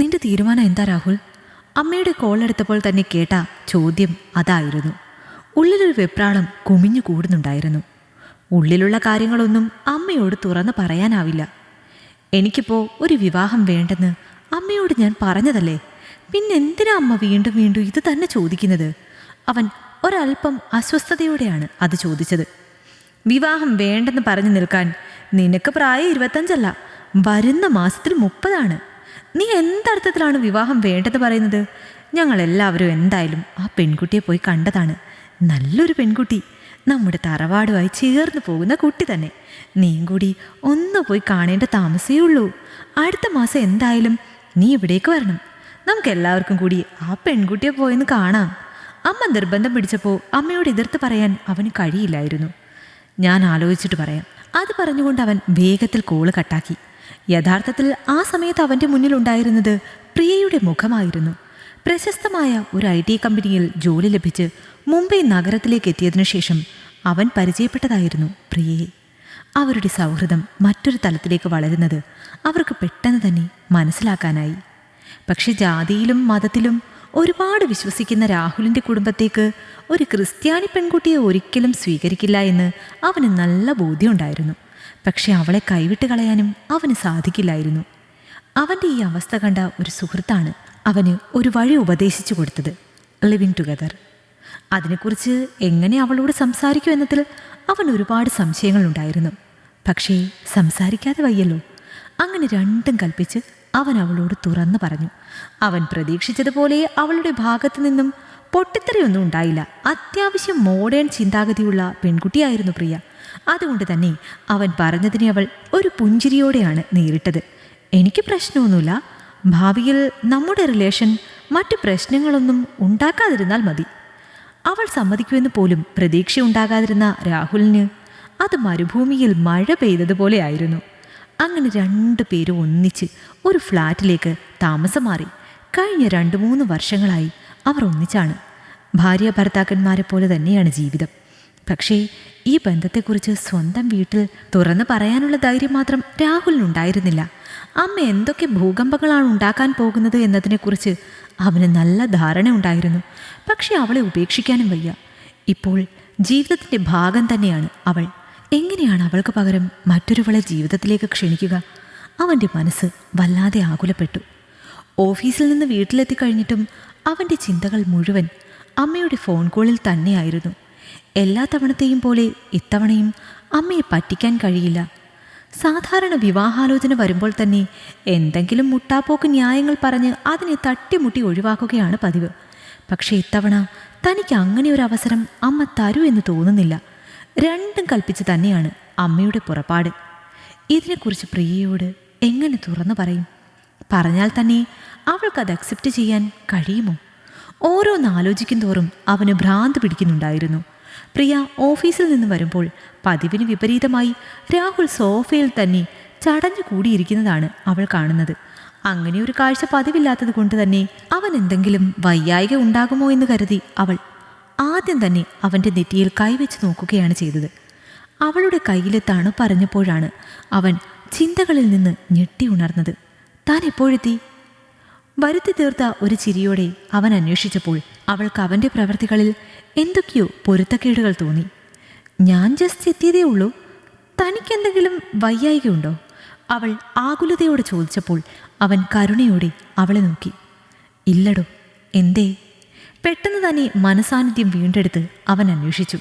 നിന്റെ തീരുമാനം എന്താ രാഹുൽ? അമ്മയുടെ കോൾ എടുത്തപ്പോൾ തന്നെ കേട്ട ചോദ്യം അതായിരുന്നു. ഉള്ളിലൊരു വെപ്രാളം കുമിഞ്ഞു കൂടുന്നുണ്ടായിരുന്നു. ഉള്ളിലുള്ള കാര്യങ്ങളൊന്നും അമ്മയോട് തുറന്നു പറയാനാവില്ല. എനിക്കിപ്പോൾ ഒരു വിവാഹം വേണ്ടെന്ന് അമ്മയോട് ഞാൻ പറഞ്ഞതല്ലേ? പിന്നെന്തിനാ അമ്മ വീണ്ടും വീണ്ടും ഇത് തന്നെ ചോദിക്കുന്നത്? അവൻ ഒരല്പം അസ്വസ്ഥതയോടെയാണ് അത് ചോദിച്ചത്. വിവാഹം വേണ്ടെന്ന് പറഞ്ഞു നിൽക്കാൻ നിനക്ക് പ്രായം ഇരുപത്തഞ്ചല്ല വരുന്ന മാസത്തിൽ മുപ്പതാണ്. നീ എന്തർത്ഥത്തിലാണ് വിവാഹം വേണ്ടത് പറയുന്നത്? ഞങ്ങൾ എല്ലാവരും എന്തായാലും ആ പെൺകുട്ടിയെ പോയി കണ്ടതാണ്. നല്ലൊരു പെൺകുട്ടി. നമ്മുടെ തറവാടുമായി ചേർന്ന് പോകുന്ന കുട്ടി തന്നെ. നീയും കൂടി ഒന്ന് പോയി കാണേണ്ട താമസേ ഉള്ളൂ. അടുത്ത മാസം എന്തായാലും നീ ഇവിടേക്ക് വരണം. നമുക്ക് എല്ലാവർക്കും കൂടി ആ പെൺകുട്ടിയെ പോയെന്ന് കാണാം. അമ്മ നിർബന്ധം പിടിച്ചപ്പോൾ അമ്മയോട് എതിർത്ത് പറയാൻ അവന് കഴിയില്ലായിരുന്നു. ഞാൻ ആലോചിച്ചിട്ട് പറയാം. അത് പറഞ്ഞുകൊണ്ട് അവൻ വേഗത്തിൽ കോൾ കട്ടാക്കി. യഥാർത്ഥത്തിൽ ആ സമയത്ത് അവന്റെ മുന്നിലുണ്ടായിരുന്നത് പ്രിയയുടെ മുഖമായിരുന്നു. പ്രശസ്തമായ ഒരു ഐ ടി കമ്പനിയിൽ ജോലി ലഭിച്ച് മുംബൈ നഗരത്തിലേക്ക് എത്തിയതിനു ശേഷം അവൻ പരിചയപ്പെട്ടതായിരുന്നു പ്രിയയെ. അവരുടെ സൗഹൃദം മറ്റൊരു തലത്തിലേക്ക് വളരുന്നത് അവർക്ക് പെട്ടെന്ന് തന്നെ മനസ്സിലാക്കാനായി. പക്ഷെ ജാതിയിലും മതത്തിലും ഒരുപാട് വിശ്വസിക്കുന്ന രാഹുലിന്റെ കുടുംബത്തേക്ക് ഒരു ക്രിസ്ത്യാനി പെൺകുട്ടിയെ ഒരിക്കലും സ്വീകരിക്കില്ല എന്ന് അവന് നല്ല ബോധ്യമുണ്ടായിരുന്നു പക്ഷെ അവളെ കൈവിട്ട് കളയാനും അവന് സാധിക്കില്ലായിരുന്നു. അവന്റെ ഈ അവസ്ഥ കണ്ട ഒരു സുഹൃത്താണ് അവന് ഒരു വഴി ഉപദേശിച്ചു കൊടുത്തത് ലിവിങ് ടുഗദർ അതിനെക്കുറിച്ച് എങ്ങനെ അവളോട് സംസാരിക്കും എന്നതിൽ അവൻ ഒരുപാട് സംശയങ്ങളുണ്ടായിരുന്നു. പക്ഷേ സംസാരിക്കാതെ വയ്യല്ലോ. അങ്ങനെ രണ്ടും കൽപ്പിച്ച് അവൻ അവളോട് തുറന്നു പറഞ്ഞു. അവൻ പ്രതീക്ഷിച്ചതുപോലെ അവളുടെ ഭാഗത്തു നിന്നും പൊട്ടിത്തെറിയൊന്നും ഉണ്ടായില്ല. അത്യാവശ്യം മോഡേൺ ചിന്താഗതിയുള്ള പെൺകുട്ടിയായിരുന്നു പ്രിയ. അതുകൊണ്ട് തന്നെ അവൻ പറഞ്ഞതിനെ അവൾ ഒരു പുഞ്ചിരിയോടെയാണ് നേരിട്ടത്. എനിക്ക് പ്രശ്നമൊന്നുമില്ല. ഭാവിയിൽ നമ്മുടെ റിലേഷൻ മറ്റ് പ്രശ്നങ്ങളൊന്നും ഉണ്ടാക്കാതിരുന്നാൽ മതി. അവൾ സമ്മതിക്കുമെന്ന് പോലും പ്രതീക്ഷയുണ്ടാകാതിരുന്ന രാഹുലിന് അത് മരുഭൂമിയിൽ മഴ പെയ്തതുപോലെ ആയിരുന്നു. അങ്ങനെ രണ്ടു പേരും ഒന്നിച്ച് ഒരു ഫ്ലാറ്റിലേക്ക് താമസം മാറി. കഴിഞ്ഞ രണ്ട് മൂന്ന് വർഷങ്ങളായി അവർ ഒന്നിച്ചാണ്. ഭാര്യ ഭർത്താക്കന്മാരെ പോലെ തന്നെയാണ് ജീവിതം. പക്ഷേ ഈ ബന്ധത്തെക്കുറിച്ച് സ്വന്തം വീട്ടിൽ തുറന്നു പറയാനുള്ള ധൈര്യം മാത്രം രാഹുലിനുണ്ടായിരുന്നില്ല. അമ്മ എന്തൊക്കെ ഭൂകമ്പങ്ങളാണ് ഉണ്ടാക്കാൻ പോകുന്നത് എന്നതിനെക്കുറിച്ച് അവന് നല്ല ധാരണ ഉണ്ടായിരുന്നു. പക്ഷെ അവളെ ഉപേക്ഷിക്കാനും വയ്യ. ഇപ്പോൾ ജീവിതത്തിന്റെ ഭാഗം തന്നെയാണ് അവൾ. എങ്ങനെയാണ് അവൾക്ക് പകരം മറ്റൊരുവളെ ജീവിതത്തിലേക്ക് ക്ഷണിക്കുക? അവന്റെ മനസ്സ് വല്ലാതെ ആകുലപ്പെട്ടു. ഓഫീസിൽ നിന്ന് വീട്ടിലെത്തി കഴിഞ്ഞിട്ടും അവന്റെ ചിന്തകൾ മുഴുവൻ അമ്മയുടെ ഫോൺ കോളിൽ തന്നെയായിരുന്നു. എല്ലാ തവണത്തെയും പോലെ ഇത്തവണയും അമ്മയെ പറ്റിക്കാൻ കഴിയില്ല. സാധാരണ വിവാഹാലോചന വരുമ്പോൾ തന്നെ എന്തെങ്കിലും മുട്ടാപ്പോക്ക് ന്യായങ്ങൾ പറഞ്ഞ് അതിനെ തട്ടിമുട്ടി ഒഴിവാക്കുകയാണ് പതിവ്. പക്ഷേ ഇത്തവണ തനിക്ക് അങ്ങനെ ഒരു അവസരം അമ്മ തരൂ എന്ന് തോന്നുന്നില്ല. രണ്ടും കൽപ്പിച്ച് തന്നെയാണ് അമ്മയുടെ പുറപ്പാട്. ഇതിനെക്കുറിച്ച് പ്രിയയോട് എങ്ങനെ തുറന്നു പറയും? പറഞ്ഞാൽ തന്നെ അവൾക്കത് അക്സെപ്റ്റ് ചെയ്യാൻ കഴിയുമോ? ഓരോന്ന് ആലോചിക്കും തോറും അവന് ഭ്രാന്ത് പിടിക്കുന്നുണ്ടായിരുന്നു. പ്രിയ ഓഫീസിൽ നിന്ന് വരുമ്പോൾ പതിവിന് വിപരീതമായി രാഹുൽ സോഫയിൽ തന്നെ ചടഞ്ഞു കൂടിയിരിക്കുന്നതാണ് അവൾ കാണുന്നത്. അങ്ങനെ ഒരു കാഴ്ച പതിവില്ലാത്തത് കൊണ്ട് തന്നെ അവൻ എന്തെങ്കിലും വയ്യായിക ഉണ്ടാകുമോ എന്ന് കരുതി അവൾ ആദ്യം തന്നെ അവന്റെ നെറ്റിയിൽ കൈവച്ച് നോക്കുകയാണ് ചെയ്തത്. അവളുടെ കയ്യിലെ തണുപ്പറിഞ്ഞപ്പോഴാണ് അവൻ ചിന്തകളിൽ നിന്ന് ഞെട്ടി ഉണർന്നത്. താൻ എപ്പോഴെത്തി? വരുത്തി തീർത്ത ഒരു ചിരിയോടെ അവൻ അന്വേഷിച്ചപ്പോൾ അവൾക്ക് അവന്റെ പ്രവൃത്തികളിൽ എന്തൊക്കെയോ പൊരുത്തക്കേടുകൾ തോന്നി. ഞാൻ ജസ്റ്റ് എത്തിയതേ ഉള്ളൂ. തനിക്കെന്തെങ്കിലും വയ്യായികയുണ്ടോ? അവൾ ആകുലതയോടെ ചോദിച്ചപ്പോൾ അവൻ കരുണയോടെ അവളെ നോക്കി. ഇല്ലടോ എന്തേ? പെട്ടെന്ന് തന്നെ മനസാന്നിധ്യം വീണ്ടെടുത്ത് അവൻ അന്വേഷിച്ചു.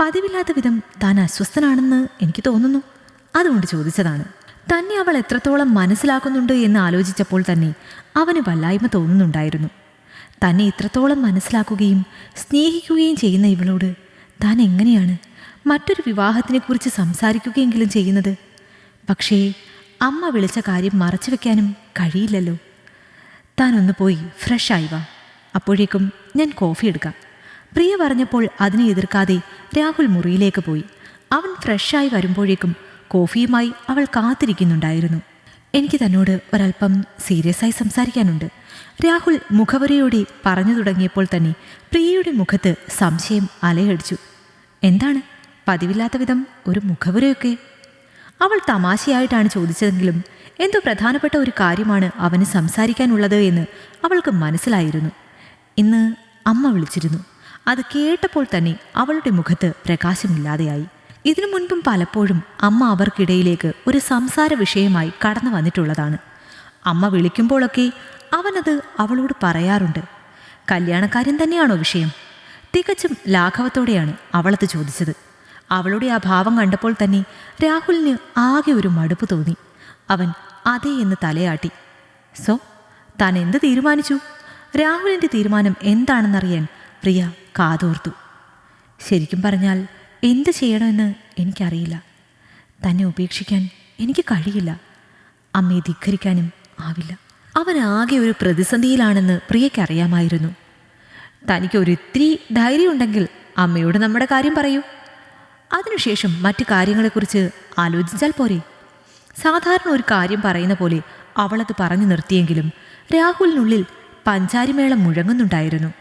പതിവില്ലാത്ത വിധം താൻ അസ്വസ്ഥനാണെന്ന് എനിക്ക് തോന്നുന്നു. അതുകൊണ്ട് ചോദിച്ചതാണ്. തന്നെ അവൾ എത്രത്തോളം മനസ്സിലാക്കുന്നുണ്ട് എന്ന് ആലോചിച്ചപ്പോൾ തന്നെ അവന് വല്ലായ്മ തോന്നുന്നുണ്ടായിരുന്നു. തന്നെ ഇത്രത്തോളം മനസ്സിലാക്കുകയും സ്നേഹിക്കുകയും ചെയ്യുന്ന ഇവളോട് താൻ എങ്ങനെയാണ് മറ്റൊരു വിവാഹത്തിനെക്കുറിച്ച് സംസാരിക്കുകയെങ്കിലും ചെയ്യുന്നത്? പക്ഷേ അമ്മ വിളിച്ച കാര്യം മറച്ചു വെക്കാനും കഴിയില്ലല്ലോ. താൻ ഒന്ന് പോയി ഫ്രഷ് ആയി വാ. അപ്പോഴേക്കും ഞാൻ കോഫി എടുക്കാം. പ്രിയ പറഞ്ഞപ്പോൾ അതിനെ എതിർക്കാതെ രാഹുൽ മുറിയിലേക്ക് പോയി. അവൻ ഫ്രഷായി വരുമ്പോഴേക്കും കോഫിയുമായി അവൾ കാത്തിരിക്കുന്നുണ്ടായിരുന്നു. എനിക്ക് തന്നോട് ഒരല്പം സീരിയസ് ആയി സംസാരിക്കാനുണ്ട്. രാഹുൽ മുഖവരയോടെ പറഞ്ഞു തുടങ്ങിയപ്പോൾ തന്നെ പ്രിയയുടെ മുഖത്ത് സംശയം അലയടിച്ചു. എന്താണ്? പതിവില്ലാത്ത വിധം ഒരു മുഖവരയൊക്കെ? അവൾ തമാശയായിട്ടാണ് ചോദിച്ചതെങ്കിലും എന്തോ പ്രധാനപ്പെട്ട ഒരു കാര്യമാണ് അവന് സംസാരിക്കാനുള്ളത് എന്ന് അവൾക്ക് മനസ്സിലായിരുന്നു. ഇന്ന് അമ്മ വിളിച്ചിരുന്നു. അത് കേട്ടപ്പോൾ തന്നെ അവളുടെ മുഖത്ത് പ്രകാശമില്ലാതെയായി. ഇതിനു മുൻപും പലപ്പോഴും അമ്മ അവർക്കിടയിലേക്ക് ഒരു സംസാര വിഷയമായി കടന്നു വന്നിട്ടുള്ളതാണ്. അമ്മ വിളിക്കുമ്പോഴൊക്കെ അവനത് അവളോട് പറയാറുണ്ട്. കല്യാണക്കാരൻ തന്നെയാണോ വിഷയം? തികച്ചും ലാഘവത്തോടെയാണ് അവളത് ചോദിച്ചത്. അവളുടെ ആ ഭാവം കണ്ടപ്പോൾ തന്നെ രാഹുലിന് ആകെ ഒരു മടുപ്പ് തോന്നി. അവൻ അതേ എന്ന് തലയാട്ടി. സോ താൻ എന്ത് തീരുമാനിച്ചു? രാഹുലിന്റെ തീരുമാനം എന്താണെന്നറിയാൻ പ്രിയ കാതോർത്തു. ശരിക്കും പറഞ്ഞാൽ എന്ത് ചെയ്യണമെന്ന് എനിക്കറിയില്ല. തന്നെ ഉപേക്ഷിക്കാൻ എനിക്ക് കഴിയില്ല. അമ്മയെ ധിക്കരിക്കാനും ആവില്ല. അവൻ ആകെ ഒരു പ്രതിസന്ധിയിലാണെന്ന് പ്രിയയ്ക്കറിയാമായിരുന്നു തനിക്ക് ഒരിത്തിരി ധൈര്യമുണ്ടെങ്കിൽ അമ്മയോട് നമ്മുടെ കാര്യം പറയൂ. അതിനുശേഷം മറ്റു കാര്യങ്ങളെക്കുറിച്ച് ആലോചിച്ചാൽ പോരെ. സാധാരണ ഒരു കാര്യം പറയുന്ന പോലെ അവളത് പറഞ്ഞു നിർത്തിയെങ്കിലും രാഹുലിനുള്ളിൽ പഞ്ചാരിമേളം മുഴങ്ങുന്നുണ്ടായിരുന്നു.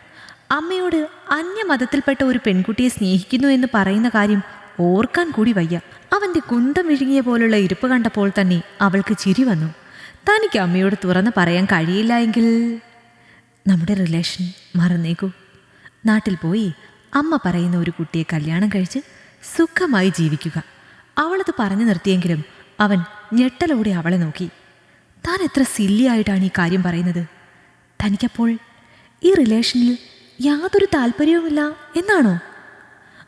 അമ്മയോട് അന്യമതത്തിൽപ്പെട്ട ഒരു പെൺകുട്ടിയെ സ്നേഹിക്കുന്നു എന്ന് പറയുന്ന കാര്യം ഓർക്കാൻ കൂടി വയ്യ. അവന്റെ കുന്തം വിഴുങ്ങിയ പോലുള്ള ഇരിപ്പ് കണ്ടപ്പോൾ തന്നെ അവൾക്ക് ചിരി വന്നു. തനിക്ക് അമ്മയോട് തുറന്ന് പറയാൻ കഴിയില്ല എങ്കിൽ? നമ്മുടെ റിലേഷൻ മറന്നേക്കൂ. നാട്ടിൽ പോയി അമ്മ പറയുന്ന ഒരു കുട്ടിയെ കല്യാണം കഴിച്ച് സുഖമായി ജീവിക്കുക. അവളത് പറഞ്ഞു നിർത്തിയെങ്കിലും അവൻ ഞെട്ടലോടെ അവളെ നോക്കി. താൻ എത്ര സില്ലിയായിട്ടാണ് ഈ കാര്യം പറയുന്നത്? തനിക്കപ്പോൾ ഈ റിലേഷനിൽ യാതൊരു താല്പര്യവുമില്ല എന്നാണോ?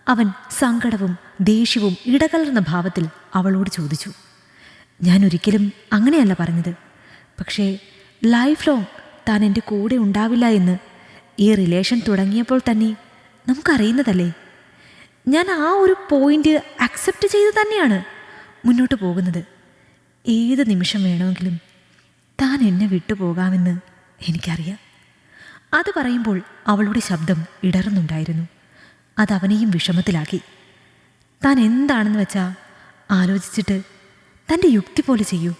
അവൻ സങ്കടവും ദേഷ്യവും ഇടകലർന്ന ഭാവത്തിൽ അവളോട് ചോദിച്ചു. ഞാൻ ഒരിക്കലും അങ്ങനെയല്ല പറഞ്ഞത്. പക്ഷേ ലൈഫ് ലോങ് താൻ എന്റെ കൂടെ ഉണ്ടാവില്ല എന്ന് ഈ റിലേഷൻ തുടങ്ങിയപ്പോൾ തന്നെ നമുക്കറിയുന്നതല്ലേ? ഞാൻ ആ ഒരു പോയിന്റ് അക്സെപ്റ്റ് ചെയ്ത് തന്നെയാണ് മുന്നോട്ട് പോകുന്നത്. ഏത് നിമിഷം വേണമെങ്കിലും താൻ എന്നെ വിട്ടുപോകാമെന്ന് എനിക്കറിയാം. അത് പറയുമ്പോൾ അവളുടെ ശബ്ദം ഇടറുന്നുണ്ടായിരുന്നു. അത് വിഷമത്തിലാക്കി. താൻ എന്താണെന്ന് വെച്ചാൽ ആലോചിച്ചിട്ട് തന്റെ യുക്തി പോലെ ചെയ്യൂ.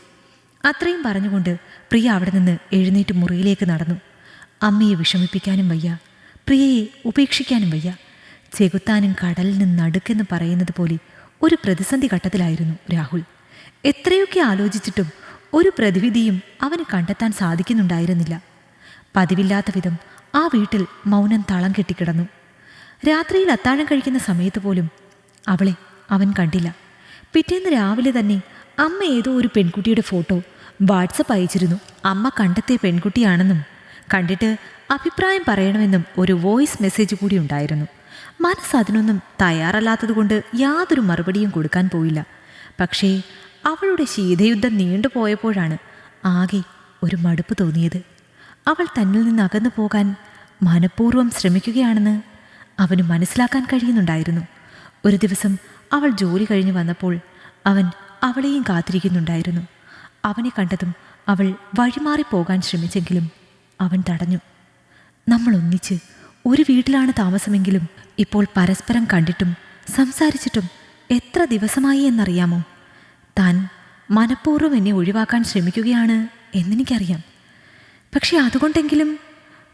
അത്രയും പറഞ്ഞുകൊണ്ട് പ്രിയ അവിടെ നിന്ന് എഴുന്നേറ്റ് മുറിയിലേക്ക് നടന്നു. അമ്മയെ വിഷമിപ്പിക്കാനും വയ്യ. പ്രിയയെ ഉപേക്ഷിക്കാനും വയ്യ. ചെകുത്താനും കടലിൽ നിന്ന് നടുക്കെന്ന് പറയുന്നത് പോലെ ഒരു പ്രതിസന്ധി ഘട്ടത്തിലായിരുന്നു രാഹുൽ. എത്രയൊക്കെ ആലോചിച്ചിട്ടും ഒരു പ്രതിവിധിയും അവന് കണ്ടെത്താൻ സാധിക്കുന്നുണ്ടായിരുന്നില്ല. പതിവില്ലാത്ത വിധം ആ വീട്ടിൽ മൗനം തളം കെട്ടിക്കിടന്നു. രാത്രിയിൽ അത്താഴം കഴിക്കുന്ന സമയത്ത് പോലും അവളെ അവൻ കണ്ടില്ല. പിറ്റേന്ന് രാവിലെ തന്നെ അമ്മ ഏതോ ഒരു പെൺകുട്ടിയുടെ ഫോട്ടോ വാട്സപ്പ് അയച്ചിരുന്നു. അമ്മ കണ്ടെത്തിയ പെൺകുട്ടിയാണെന്നും കണ്ടിട്ട് അഭിപ്രായം പറയണമെന്നും ഒരു വോയിസ് മെസ്സേജ് കൂടി ഉണ്ടായിരുന്നു. മനസ്സ് അതിനൊന്നും തയ്യാറല്ലാത്തതുകൊണ്ട് യാതൊരു മറുപടിയും കൊടുക്കാൻ പോയില്ല. പക്ഷേ അവളുടെ ശീതയുദ്ധം നീണ്ടുപോയപ്പോഴാണ് ആകെ ഒരു മടുപ്പ് തോന്നിയത്. അവൾ തന്നിൽ നിന്ന് അകന്നു പോകാൻ മനഃപൂർവം ശ്രമിക്കുകയാണെന്ന് അവന് മനസ്സിലാക്കാൻ കഴിയുന്നുണ്ടായിരുന്നു. ഒരു ദിവസം അവൾ ജോലി കഴിഞ്ഞു വന്നപ്പോൾ അവൻ അവളെയും കാത്തിരിക്കുന്നുണ്ടായിരുന്നു. അവനെ കണ്ടതും അവൾ വഴിമാറി പോകാൻ ശ്രമിച്ചെങ്കിലും അവൻ തടഞ്ഞു. നമ്മൾ ഒന്നിച്ച് ഒരു വീട്ടിലാണ് താമസമെങ്കിലും ഇപ്പോൾ പരസ്പരം കണ്ടിട്ടും സംസാരിച്ചിട്ടും എത്ര ദിവസമായി എന്നറിയാമോ? താൻ മനഃപൂർവം എന്നെ ഒഴിവാക്കാൻ ശ്രമിക്കുകയാണ് എന്നെനിക്കറിയാം. പക്ഷേ അതുകൊണ്ടെങ്കിലും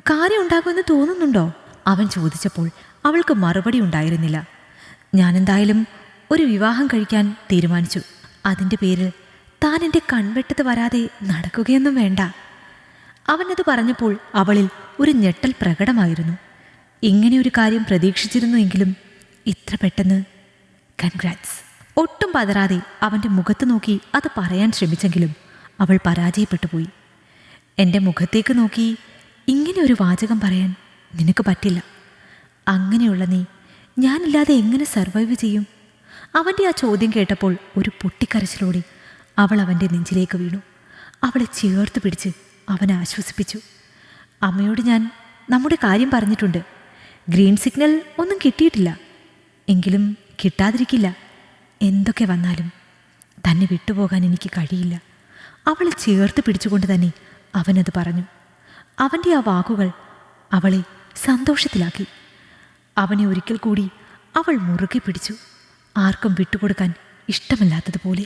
കാര്യമുണ്ടാകുമെന്ന് തോന്നുന്നുണ്ടോ? അവൻ ചോദിച്ചപ്പോൾ അവൾക്ക് മറുപടി ഉണ്ടായിരുന്നില്ല. ഞാനെന്തായാലും ഒരു വിവാഹം കഴിക്കാൻ തീരുമാനിച്ചു. അതിന്റെ പേരിൽ താൻ എന്റെ കൺവെട്ടത്ത് വരാതെ നടക്കുകയൊന്നും വേണ്ട. അവനത് പറഞ്ഞപ്പോൾ അവളിൽ ഒരു ഞെട്ടൽ പ്രകടമായിരുന്നു. ഇങ്ങനെ ഒരു കാര്യം പ്രതീക്ഷിച്ചിരുന്നുവെങ്കിലും ഇത്ര പെട്ടെന്ന്. കൺഗ്രാറ്റ്സ് ഒട്ടും പതരാതെ അവന്റെ മുഖത്ത് നോക്കി അത് പറയാൻ ശ്രമിച്ചെങ്കിലും അവൾ പരാജയപ്പെട്ടു പോയി എന്റെ മുഖത്തേക്ക് നോക്കി ഇങ്ങനെ ഒരു വാചകം പറയാൻ നിനക്ക് പറ്റില്ല. അങ്ങനെയുള്ള നീ ഞാനില്ലാതെ എങ്ങനെ സർവൈവ് ചെയ്യും? അവന്റെ ആ ചോദ്യം കേട്ടപ്പോൾ ഒരു പൊട്ടിക്കരച്ചിലോടെ അവൾ അവന്റെ നെഞ്ചിലേക്ക് വീണു. അവളെ ചേർത്ത് പിടിച്ച് അവനെ ആശ്വസിപ്പിച്ചു. അമ്മയോട് ഞാൻ നമ്മുടെ കാര്യം പറഞ്ഞിട്ടുണ്ട്. ഗ്രീൻ സിഗ്നൽ ഒന്നും കിട്ടിയിട്ടില്ല. എങ്കിലും കിട്ടാതിരിക്കില്ല. എന്തൊക്കെ വന്നാലും തന്നെ വിട്ടുപോകാൻ എനിക്ക് കഴിയില്ല. അവളെ ചേർത്ത് പിടിച്ചുകൊണ്ട് തന്നെ അവനത് പറഞ്ഞു. അവന്റെ ആ വാക്കുകൾ അവളെ സന്തോഷത്തിലാക്കി. അവനെ ഒരിക്കൽ കൂടി അവൾ മുറുകെ പിടിച്ചു. ആർക്കും വിട്ടുകൊടുക്കാൻ ഇഷ്ടമില്ലാത്തതുപോലെ